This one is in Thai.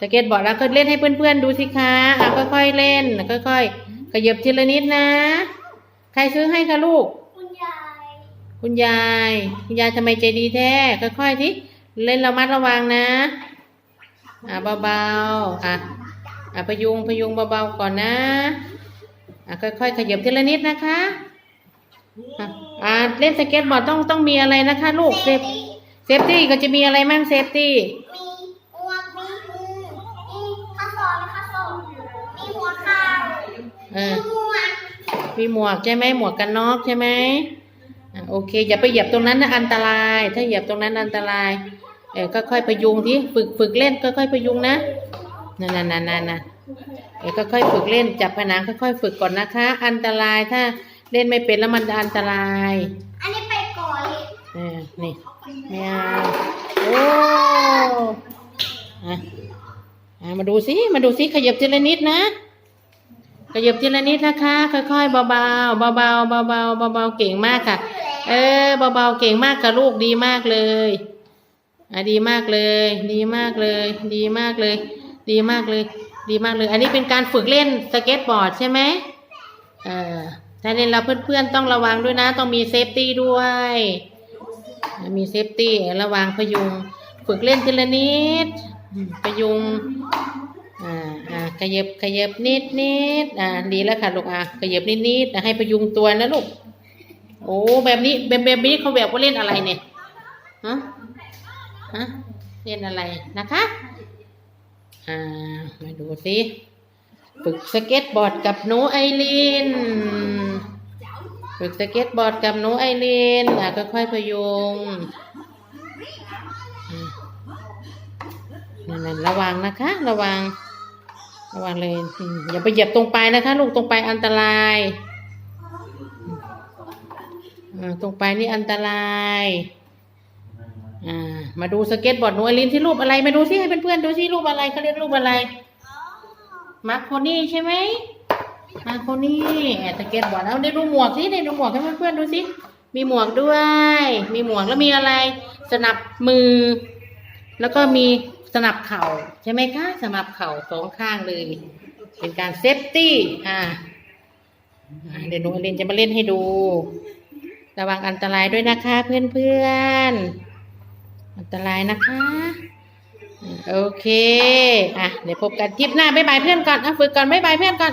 สเก็ตบอร์ดแล้วก็เล่นให้เพื่อนๆดูสิคะอะค่อยๆเล่นค่อยๆขยับทีละนิดนะ ใครซื้อให้คะลูก คุณยาย คุณยายคุณยายทำไมใจดีแท้ค่อยๆที่เล่นระมัดระวังนะ อะเบาๆอะอะพยุงพยุงเบาๆก่อนนะอะค่อยๆขยับทีละนิดนะคะอะอะเล่นสเก็ตบอร์ดต้องต้องมีอะไรนะคะ ลูกเซฟเซฟตี้ก็จะมีอะไรมั่งเซฟตี้มีอวกมีมือมีข้าสอนข้าสอนมีหัวเข่า เอมีอหมวกมีหมวกใช่ไหมหมวกกันน็อกใช่ไหมอะโอเค อย่าไปเหยียบตรงนั้นนะอันตราย ถ้าเหยียบตรงนั้นอันตราย เออค่อยๆพยุงที่ฝึกฝึกเล่นค่อยๆพยุงนะนั่นนั่นนั่นนั่นนะเออค่อยๆฝึกเล่นจับผนังค่อยๆฝึกก่อนนะคะ อันตรายถ้าเล่นไม่เป็นแล้วมันจะอันตราย อันนี้ไปก่อนเลยเออนี่ไม่เอาโอ้อะอะมาดูสิมาดูสิขยับทีละนิดนะ ขยับทีละนิดนะคะ ค่อยๆ เบาๆ เบาๆ เบาๆ เบาๆ เก่งมากค่ะ เออ เบาๆ เก่งมากค่ะลูกดีมากเลยอะดีมากเลย ดีมากเลย ดีมากเลย ดีมากเลย ดีมากเลย อันนี้เป็นการฝึกเล่นสเก็ตบอร์ดใช่ไหมเออถ้าเล่นเราเพื่อนๆ ต้องระวังด้วยนะ ต้องมีเซฟตี้ด้วย มีเซฟตี้ระวังพยุง ฝึกเล่นทีละนิดพยุง ขยับขยับนิดนิดอ่าดีแล้วค่ะลูกอะขยับนิดนิดอะให้พยุงตัวนะลูก โอ้แบบนี้แบบแบบนี้เขาแบบว่าเล่นอะไรเนี่ยฮะฮะเล่นอะไรนะคะ อ่ามาดูสิฝึกสเก็ตบอร์ดกับหนูไอรีนฝึกสเก็ตบอร์ดกับหนูไอรีนอะค่อยๆพยุงนั่นๆระวังนะคะ ระวัง ระวังเลยอย่าไปเหยียบตรงไปนะคะลูกตรงไปอันตรายตรงไปนี่อันตรายมาดูสเก็ตบอร์ดหนูอลินที่รูปอะไรมาดูสิให้เพื่อนๆดูสิรูปอะไรเขาเรียกรูปอะไรมาร์โคนี่ใช่ไหมมาร์โคนี่แอบสเก็ตบอร์ดเอาได้ดูหมวกสิได้ดูหมวกให้เพื่อนๆดูสิมีหมวกด้วย มีหมวกแล้วมีอะไร สนับมือ แล้วก็มี สนับเข่าใช่ไหมคะ สนับเข่าสองข้างเลย เป็นการเซฟตี้อ่าเดี๋ยวหนูอลินจะมาเล่นให้ดู ระวังอันตรายด้วยนะคะ เพื่อนๆ อันตรายนะคะ โอเค อะ เดี๋ยวพบกันทริปหน้า บ๊ายบายเพื่อนก่อน อะฝึกก่อน บ๊ายบายเพื่อนก่อน